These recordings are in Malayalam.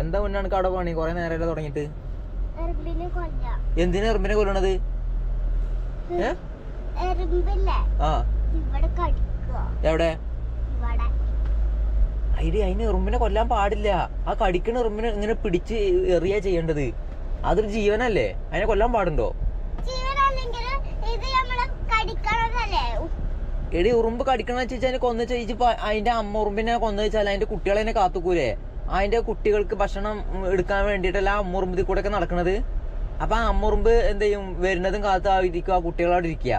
എന്താ മുന്നാണ് അവിടെ പണി? കൊറേ നേരം തുടങ്ങിയിട്ട്. എന്തിനാ എറുമ്പിനെ കൊല്ലണത്? ആ. എവിടെ? അതിന് അതിന് എറുമ്പിനെ കൊല്ലാൻ പാടില്ല. ആ കടിക്കണ എറുമ്പിനെ ഇങ്ങനെ പിടിച്ച് എറിയാ ചെയ്യേണ്ടത്. അതൊരു ജീവനല്ലേ? അതിനെ കൊല്ലാൻ പാടുണ്ടോ? എടി ഉറുമ്പ് കടിക്കണ വെച്ചാൽ കൊന്നു ചോദിച്ചിപ്പോ അതിന്റെ അമ്മ ഉറുമ്പിനെ കൊന്നു വെച്ചാൽ അതിന്റെ കുട്ടികളെ കാത്തുക്കൂലേ? അതിന്റെ കുട്ടികൾക്ക് ഭക്ഷണം എടുക്കാൻ വേണ്ടിട്ടല്ല ആ അമ്മ ഉറുമ്പ് കൂടെ ഒക്കെ നടക്കണത്. അപ്പൊ ആ അമ്മുറുമ്പ് എന്ത് ചെയ്യും? വരുന്നതും കാത്ത് ആ ഇരിക്കുക. ആ കുട്ടികളോട് ഇരിക്കുക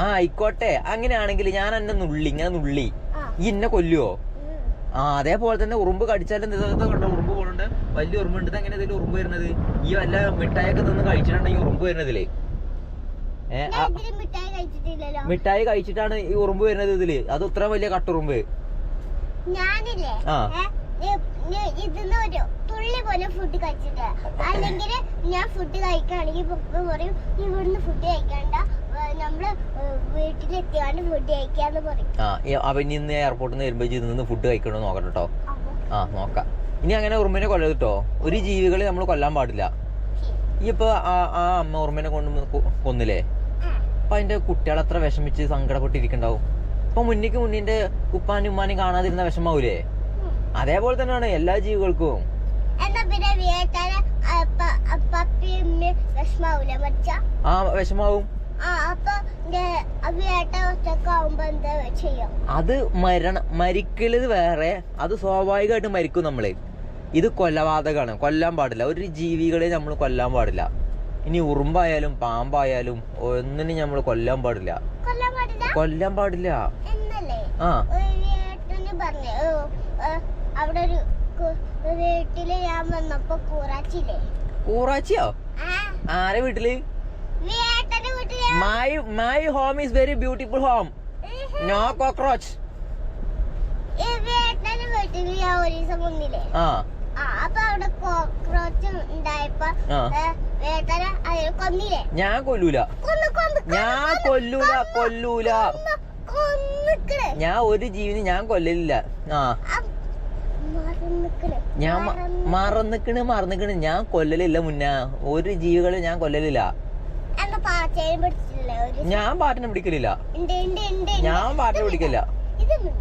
ആ ആയിക്കോട്ടെ. അങ്ങനെയാണെങ്കിൽ ഞാൻ എന്നെ നുള്ളി ഇങ്ങനെ നുള്ളി. ഇന്നെ കൊല്ലുവോ? ആ അതേപോലെ തന്നെ ഉറുമ്പ് കടിച്ചാലും കണ്ടോ? ഉറുമ്പ് പോകുന്നുണ്ട് വലിയ ഉറുമ്പ് ഉണ്ട്. എങ്ങനെ ഇതിൽ ഉറുമ്പ് വരുന്നത്? ഈ വല്ല മിഠായിയൊക്കെ നിന്ന് കഴിച്ചിട്ടുണ്ടെങ്കിൽ ഉറുമ്പ് വരുന്നതിൽ. ഏ ആ ഞാൻ ഇതിൽ മിഠായി കഴിച്ചിട്ടാണ് ഈ ഉറുമ്പ് വരുന്നത് ഇതിൽ. അത് ഇത്ര വലിയ കട്ടുറുമ്പ്. ആ. തുള്ളി പോലെ ഫുഡ് കഴിച്ചിട്ട് അല്ലെങ്കിൽ ഞാൻ ഫുഡ് കഴിക്കുകയാണെങ്കിൽ പപ്പ പറയും ഇവിടുന്ന് ഫുഡ് കഴിക്കണ്ട. ഏ, നമ്മൾ ഏ, വീട്ടിലെത്തിയാണ്ട് ഫുഡ് കഴിക്കാന്ന് പറയും. ആ ഇന്ന് എയർപോർട്ടിൽ നിന്ന് വരുമ്പോ ഇതിന്ന് നിന്ന് ഫുഡ് കഴിക്കണോ നോക്കണം കേട്ടോ ആ നോക്കാം. ഇനി അങ്ങനെ ഉറുമ്പിനെ കൊല്ലരുത് കേട്ടോ ഒരു ജീവികളെ നമ്മൾ കൊല്ലാൻ പാടില്ല. ഈ ഇപ്പൊ ആ ആ അമ്മ ഉറുമ്പിനെ കൊണ്ട് കൊന്നില്ലേ? അപ്പൊ അതിന്റെ കുട്ടികൾ അത്ര വിഷമിച്ച് സങ്കടപ്പെട്ടിരിക്കണ്ടാവും. അപ്പൊ മുന്നിക്ക് മുന്നിന്റെ ഉപ്പാനും ഉമ്മാനും കാണാതിരുന്ന വിഷമാവൂലേ? അതേപോലെ തന്നെയാണ് എല്ലാ ജീവികൾക്കും. ആ വിഷമാവും. അത് മരണം മരിക്കലത് വേറെ അത് സ്വാഭാവികമായിട്ട് മരിക്കും നമ്മൾ. ഇത് കൊലപാതകമാണ് കൊല്ലാൻ പാടില്ല. ഒരു ജീവികളെ നമ്മൾ കൊല്ലാൻ പാടില്ല. ഇനി ഉറുമ്പായാലും പാമ്പായാലും ഒന്നിനും നമ്മൾ കൊല്ലാൻ പാടില്ല. കൊല്ലാൻ പാടില്ല? ആ. അവിടെ ഒരു വീട്ടിൽ ഞാൻ വന്നപ്പോ കൂറാച്ചില്ലേ കൂറാച്ചിയോ? ആരെ വീട്ടിൽ? My my home is very beautiful home no cockroach വീട്ടിൽ ഞാൻ ഒരു ദിവസം വന്നില്ലേ? ആ. ഞാൻ കൊല്ലൂല. ഞാൻ കൊല്ലൂല കൊല്ലൂല. ഞാൻ ഒരു ജീവിനെ ഞാൻ കൊല്ലലില്ല. ആ. ഞാൻ മറന്നിക്കണ് മറന്നിക്കണ്. ഞാൻ കൊല്ലലില്ല മുന്നേ. ഒരു ജീവികളെ ഞാൻ കൊല്ലലില്ല. ഞാൻ പാട്ടിനെ പിടിക്കലില്ല. ഞാൻ പാട്ടിനെ പിടിക്കില്ല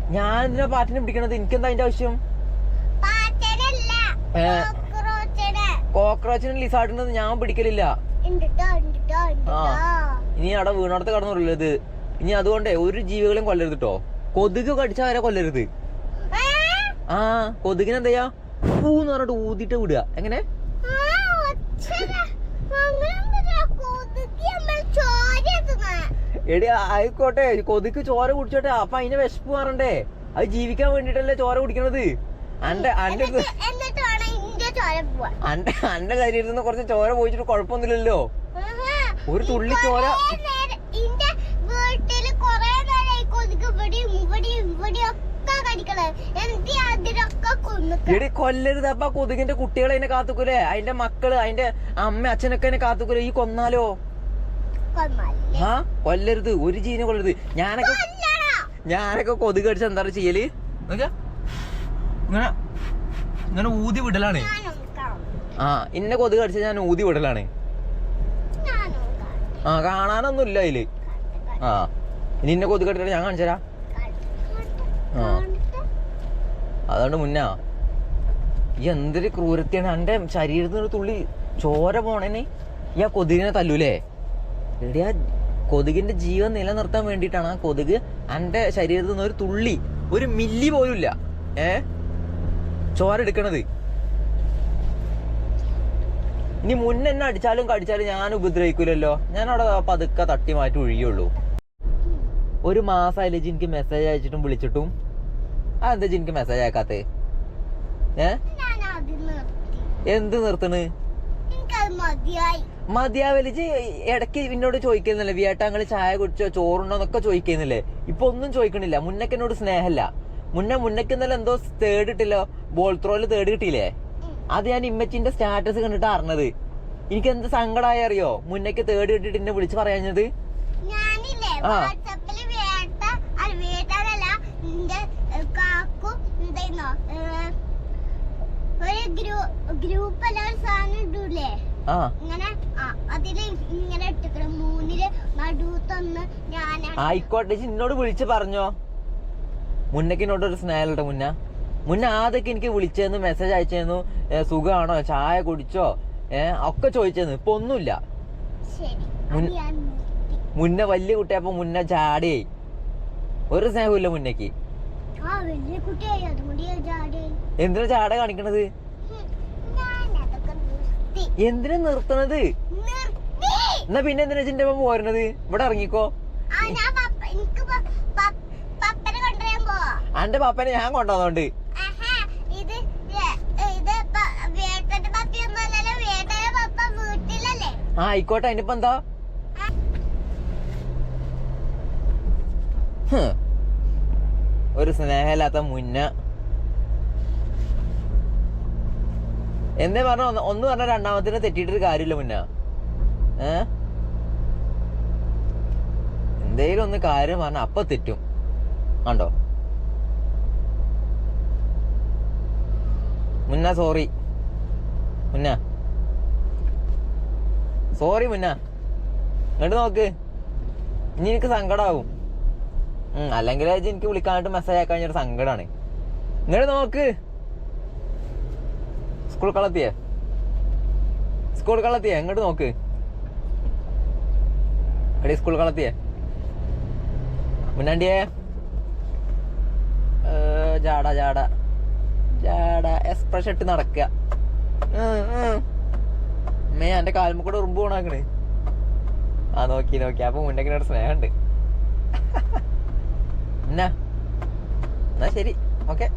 ഞാൻ എന്തിനാ പാട്ടിനെ പിടിക്കണത്? എനിക്കെന്താ അതിന്റെ ആവശ്യം. കോക്രോച്ചനെ. ലിസാട്ടിന് ഞാൻ പിടിക്കലില്ല. ഇനി അവിടെ വീണടത്ത് കടന്നുള്ളത് ഇനി അതുകൊണ്ടേ ഒരു ജീവികളെയും കൊല്ലരുത് കേട്ടോ കൊതുക് കടിച്ചാ വരെ കൊല്ലരുത്. ആ, കൊതുകിനെ പൂന്ന് പറഞ്ഞിട്ട് ഊതിട്ട് വിടുക. എങ്ങനെ. എടി ആയിക്കോട്ടെ. കൊതുക്ക് ചോര കുടിച്ചോട്ടെ. അപ്പൊ അതിനെ വിശപ്പ് മാറണ്ടേ. അത് ജീവിക്കാൻ വേണ്ടിട്ടല്ലേ ചോര കുടിക്കണത്. അന്റെ അന്റെ അന്റെ കാര്യം ശരീരത്തിൽ നിന്ന് കുറച്ച് ചോര പോയിച്ചിട്ട് കുഴപ്പമൊന്നുമില്ലല്ലോ. ഒരു തുള്ളി ചോര. എടി കൊല്ലരുത് അപ്പൊ. കൊതുകിന്റെ കുട്ടികളെ അതിനെ കാത്തുക്കൂലേ? അതിന്റെ മക്കൾ അതിന്റെ അമ്മ അച്ഛനൊക്കെ അതിനെ കാത്തുക്കൂലേ? ഈ കൊന്നാലോ? ആ കൊല്ലരുത്. ഒരു ജീനെ കൊല്ലരുത്. ഞാനൊക്കെ ഞാനൊക്കെ കൊതുക് അടിച്ച് എന്താ ചെയ്യൽ? നോക്കിയാ. ഇങ്ങനെ ഇങ്ങനെ ഊതി വിടലാണ്. ആ ഇന്ന കൊതുക് കടിച്ച ഞാൻ ഊതി വിടലാണ്. ആ കാണാനൊന്നും ഇല്ല അതിൽ. ആ ഇനി ഇന്നെ കൊതുക് കടിച്ചാൽ ഞാൻ കാണിച്ചു ആ. അതുകൊണ്ട് മുന്നാ. ഈ എന്തൊരു ക്രൂരത്യാണ് എന്റെ ശരീരത്തിന് ഒരു തുള്ളി ചോര പോണേനെ ഈ ആ കൊതുകിനെ തല്ലൂലേ? എടി ആ കൊതുകിന്റെ ജീവൻ നിലനിർത്താൻ വേണ്ടിയിട്ടാണ് ആ കൊതുക് എന്റെ ശരീരത്തിൽ നിന്ന് ഒരു തുള്ളി ഒരു മില്ലി പോലും ഇല്ല ഏ? ചോര എടുക്കണത്. ഇനി മുന്നേ എന്നെ അടിച്ചാലും കടിച്ചാലും ഞാൻ ഉപദ്രവിക്കൂലല്ലോ. ഞാൻ അവിടെ പതുക്കെ തട്ടി മാറ്റി ഒഴിയുള്ളൂ ഒരു മാസമായില്ലേ എനിക്ക് മെസ്സേജ് അയച്ചിട്ടും വിളിച്ചിട്ടും. അതെന്താ എന്താ എനിക്ക് മെസ്സേജ് അയക്കാത്തേ? എന്ത് നിർത്തണ്? മതിയാവലിച്ച് ഇടയ്ക്ക് എന്നോട് ചോദിക്കുന്നില്ലേ വിയേട്ടാങ്ങൾ ചായ കുടിച്ചോ ചോറുണ്ടോ എന്നൊക്കെ ചോദിക്കുന്നില്ലേ? ഇപ്പൊ ഒന്നും ചോദിക്കണില്ല. മുന്നൊക്കെ എന്നോട് സ്നേഹല്ല. മുന്നേ മുന്നേക്ക് ഇന്നലെ എന്തോ തേർഡ് ഇട്ടില്ലോ ബോൾ ത്രോയിൽ തേർഡ് കിട്ടിയില്ലേ? അത് ഞാൻ ഇമ്മച്ചിന്റെ സ്റ്റാറ്റസ് കണ്ടിട്ട് അറിഞ്ഞത്. എനിക്ക് എന്ത് സങ്കടമായി അറിയോ? മുന്നേക്ക് തേർഡ് കിട്ടിട്ട് എന്നെ വിളിച്ച് പറയാഞ്ഞത്? ആ. ഒരു ഗ്രൂപ്പ് ഇങ്ങനെ ഞാൻ ആയിക്കോട്ടെ എന്നോട് വിളിച്ച് പറഞ്ഞോ. മുന്നക്ക് എന്നോട് ഒരു സ്നേഹമുണ്ട് മുന്ന. മുന്ന ആദ്യമൊക്കെ എനിക്ക് വിളിച്ചതെന്ന് മെസ്സേജ് അയച്ചെന്നു സുഖമാണോ ചായ കുടിച്ചോ? ഏ ഒക്കെ ചോദിച്ചതെന്ന് ഇപ്പൊ ഒന്നുമില്ല. മുന്ന വലിയ കുട്ടിയപ്പോ മുന്ന ചാടിയായി ഒരു സ്നേഹമില്ല മുന്നക്ക് എന്തിനാ ചാട കാണിക്കണത്? എന്തിനാ നിർത്തണത്? നിർത്തി! എന്നാ പിന്നെ എന്തിനാ ചിന്റെ പോരണത് ഇവിടെ ഇറങ്ങിക്കോ ആ ഞാൻ പപ്പ എനിക്ക് പ- പ- പപ്പനെ കൊണ്ടുവരാൻ പോവാ അന്റെ പാപ്പനെ ഞാൻ കൊണ്ടുവന്നോണ്ട്. ആ ആയിക്കോട്ടെ അതിനിപ്പോ എന്താ. ഒരു സ്നേഹമില്ലാത്ത മുന്ന. എന്തേ പറഞ്ഞ ഒന്ന് ഒന്ന് പറഞ്ഞ രണ്ടാമത്തിന് തെറ്റിയിട്ടൊരു കാര്യമില്ല മുന്ന. ഏ? എന്തേലും ഒന്ന് കാര്യം പറഞ്ഞ അപ്പൊ തെറ്റും. കണ്ടോ? മുന്ന സോറി മുന്ന. സോറി മുന്ന. ഇങ്ങോട്ട് നോക്ക്. ഇനി എനിക്ക് സങ്കടാവും. ആവും അല്ലെങ്കിൽ എനിക്ക് വിളിക്കാനായിട്ട് മെസ്സേജ് ആക്കാൻ ഒരു സങ്കടമാണ് ഇങ്ങോട്ട് നോക്ക്. സ്കൂൾ കളത്തിയേ. സ്കൂൾ കളത്തിയേ എങ്ങോട്ട് നോക്ക്. അടി സ്കൂൾ കളത്തിയേ. മുന്നാണ്ടിയേ. ജാട ജാട. എക്സ്പ്രഷൻ ഇട്ട് നടക്കുക. മേ എന്റെ കാൽമ ഉറുമ്പ് പോണാക്കണേ ആ നോക്കി നോക്കി. അപ്പൊ മുന്നേക്കിനോട് സ്നേഹമുണ്ട് എന്നാ എന്നാ ശരി. ഓക്കെ.